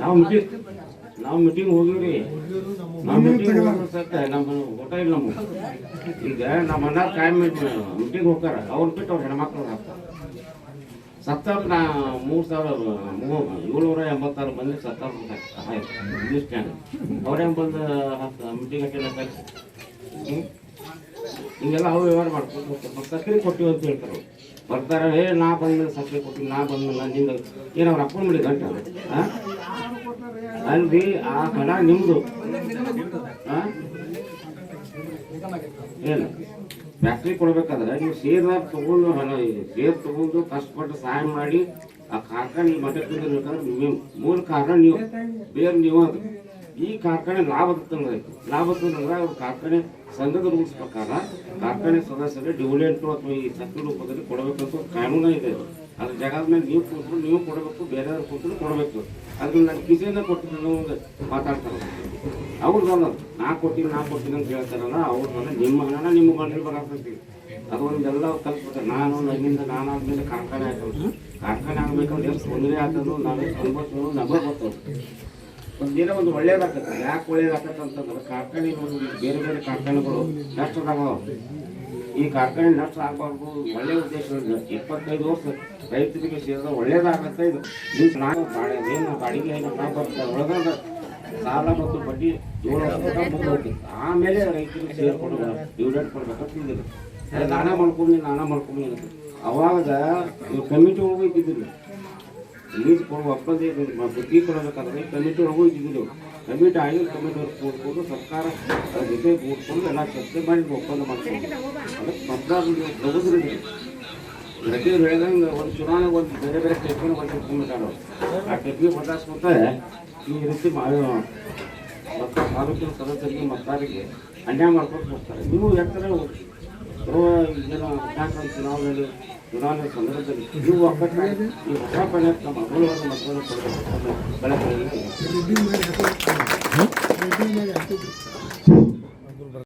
ನಾವು ಮೀಟಿಂಗ್ ನಾವು ಮೀಟಿಂಗ್ ಹೋಗಿವ್ರಿ. ನಾವು ಮೀಟಿಂಗ್ ಸತ್ತ ನಮ್ಮ ಊಟ ಇಲ್ಲ ನಮ್ಮ ಈಗ ನಮ್ಮ ಅಣ್ಣ ಕಾಯಂ ಮೀಟಿಂಗ್ ಹೋಗ್ತಾರ. ಅವ್ರು ಬಿಟ್ಟು ಅವ್ರ ಹೆಣ್ಮಕ್ಳು ಹಾಕ್ತಾರೆ ಸತ್ತಾರ ನಾ ಮೂರು ಸಾವಿರ ಏಳ್ನೂರ ಎಂಬತ್ತಾರು ಮಂದಿ ಸತ್ತಾರ ಚಾನಲ್ ಅವ್ರೇನು ಬಂದು ಮೀಟಿಂಗ್ ಅಟೆಂಡ್ ಹ್ಞೂ ಹಿಂಗೆಲ್ಲ ಅವ್ರು ವ್ಯವಹಾರ ಮಾಡ್ಕೊಂಡು ಹೋಗ್ತಾರೆ. ಸಕ್ಕರೆ ಕೊಟ್ಟಿವಿ ಅಂತ ಹೇಳ್ತಾರೆ ಅವ್ರು. ಬರ್ತಾರೆ ಹೇ ನಾ ಬಂದ್ಮೇಲೆ ಸಕ್ಕರೆ ಕೊಟ್ಟಿನಿ ನಾ ಬಂದ್ಮೇಲೆ ನಿಂದು. ಏನು ಅವ್ರ ಅಪ್ಪನ ಮನೆ ಗಂಟ ಹಾಂ ಅಲ್ರಿ, ಆ ಕಡ ನಿಮ್ಮದು ಹಾಂ ಏನು? ಫ್ಯಾಕ್ಟ್ರಿ ಕೊಡ್ಬೇಕಾದ್ರೆ ನೀವು ಸೇರ್ ತಗೊಂಡು ಹಣ ಸೇರ್ ತಗೊಂಡು ಕಷ್ಟಪಟ್ಟು ಸಹಾಯ ಮಾಡಿ, ಆ ಕಾರ್ಖಾನೆ ನೀವು ಮೂಲ ಕಾರಣ ನೀವು. ಬೇರೆ ನೀವು ಅದು. ಈ ಕಾರ್ಖಾನೆ ಲಾಭ ತಂದೈತಿ ಲಾಭ ತಂದ್ರೆ ಅವ್ರ ಕಾರ್ಖಾನೆ ಸಂಘದ ರೂಲ್ಸ್ ಪ್ರಕಾರ ಕಾರ್ಖಾನೆ ಸದಸ್ಯರಿಗೆ ಡಿವಿಡೆಂಟು ಅಥವಾ ಈ ಸಕ್ಕರೆ ರೂಪದಲ್ಲಿ ಕೊಡಬೇಕಂತ ಕಾನೂನು ಇದೆ. ಅದ್ರ ಜಾಗದ ಮೇಲೆ ನೀವು ಕೂತ್ರು ನೀವು ಕೊಡಬೇಕು, ಬೇರೆಯವ್ರು ಕೂತ್ರು ಕೊಡಬೇಕು. ಅದ್ರಲ್ಲಿ ನನ್ನ ಕಿಸೆಯಿಂದ ಕೊಟ್ಟಿದ್ದ ಮಾತಾಡ್ತಾರೆ. ಅವ್ರದ್ದಲ್ಲ ನಾ ಕೊಟ್ಟಿನಿ ನಾ ಕೊಟ್ಟಿನಿ ಅಂತ ಹೇಳ್ತಾರಲ್ಲ ಅವ್ರದ್ದಲ್ಲ ನಿಮ್ಮ ಹಣ ನಿಮ್ಮ ಮನೇಲಿ ಬರಾಕತ್ತಿ ಅದು ಒಂದೆಲ್ಲ ಕಲ್ಸ್ಬಿಟ್ರೆ ನಾನು ನನ್ನಿಂದ ನಾನು ಆದ್ಮೇಲೆ ಕಾರ್ಖಾನೆ ಹಾಕೋದು ಕಾರ್ಖಾನೆ ಆಗ್ಬೇಕಂದ್ರೆ ಎಷ್ಟು ತೊಂದರೆ ಆಗ್ತದೋ ನಾನು ತೊಂಬತ್ತು ನಂಬರ್ ಗೊತ್ತದು ಒಂದೇನೋ ಒಂದು ಒಳ್ಳೇದಾಗತ್ತೆ ಯಾಕೆ ಒಳ್ಳೇದಾಗತ್ತೆ ಅಂತಂದ್ರೆ ಕಾರ್ಖಾನೆಗಳು ಬೇರೆ ಬೇರೆ ಕಾರ್ಖಾನೆಗಳು ನಷ್ಟ ಅದಾವ ಈ ಕಾರ್ಖಾನೆ ನಷ್ಟ ಆಗಬಾರ್ದು, ಒಳ್ಳೆ ಉದ್ದೇಶ ಇಪ್ಪತ್ತೈದು ವರ್ಷ ರೈತರಿಗೆ ಸೇರಿದ ಒಳ್ಳೇದಾಗತ್ತೆ ಇದು. ನೀವು ನಾವು ಬಾಡಿ ಏನು ಬಾಡಿಗೆ ಏನು ಬರ್ತದೆ ಒಳಗಾದ ಸಾಲ ಮತ್ತು ಬಡ್ಡಿ ಏಳು ಆಮೇಲೆ ರೈತರಿಗೆ ಸೇರ್ಕೊಂಡು ಡಿವಿಡೆಂಟ್ ಕೊಡ್ಬೇಕಂತ ತಿಳಿದಿದೆ ನಾನೇ ಮಾಡ್ಕೊಂಡು ನಾನಾ ಮಾಡ್ಕೊಂಡು ಅವಾಗ ಕಮಿಟಿ ಹೋಗಿ ಇದ್ದಿದ್ದಿಲ್ಲ ಲೀಸ್ ಕೊಡುವ ಒಪ್ಪಂದ ಬುದ್ಧಿ ಕೊಡಬೇಕಾದ್ರೆ ಕಮಿಟಿ ಒಳಗೂ ಇದ್ದಿದ್ರು ಕಮಿಟಿ ಆಗಿ ಕಮಿಟಿ ಅವ್ರು ಕೂಡ್ಕೊಂಡು ಸರ್ಕಾರ ಜೊತೆ ಕೂಡ್ಕೊಂಡು ಎಲ್ಲ ಚರ್ಚೆ ಮಾಡಿ ಒಪ್ಪಂದ ಮಾಡ್ಕೊಂಡು. ಅದಕ್ಕೆ ಪತ್ರ ತೆಗೆದ್ರಿ ಪ್ರತಿ ಹೇಳ್ದಂಗೆ ಒಂದು ಚುನಾವಣೆ ಒಂದು ಬೇರೆ ಬೇರೆ ಟೆಕ್ನಿಕ್ ಒಂದು ಇಟ್ಕೊಂಡ್ಬಿಟ್ಟಾರ ಆ ಟೆಕ್ನಿಕ್ ಬದಲಾಯಿಸ್ಕೊತ ಈ ರೀತಿ ಮತ್ತು ತಾಲೂಕಿನ ಸದಸ್ಯರಿಗೆ ಮತದಾರರಿಗೆ ಅನ್ಯಾಯ ಮಾಡ್ಕೊಂಡು ಹೋಗ್ತಾರೆ. ನೀವು ಯಾಕಂದ್ರೆ ವಿಧಾನಸಭಾ ಚುನಾವಣೆಯಲ್ಲಿ ಚುನಾವಣೆ ಸಂದರ್ಭದಲ್ಲಿ ನೀವು ಒಕ್ಕಟ್ಟ ಈ ಹೊಸ ಪ್ರಯತ್ನ ನಮ್ಮ ಕೊಡಬೇಕು ಬೆಳಕಲ್ಲಿ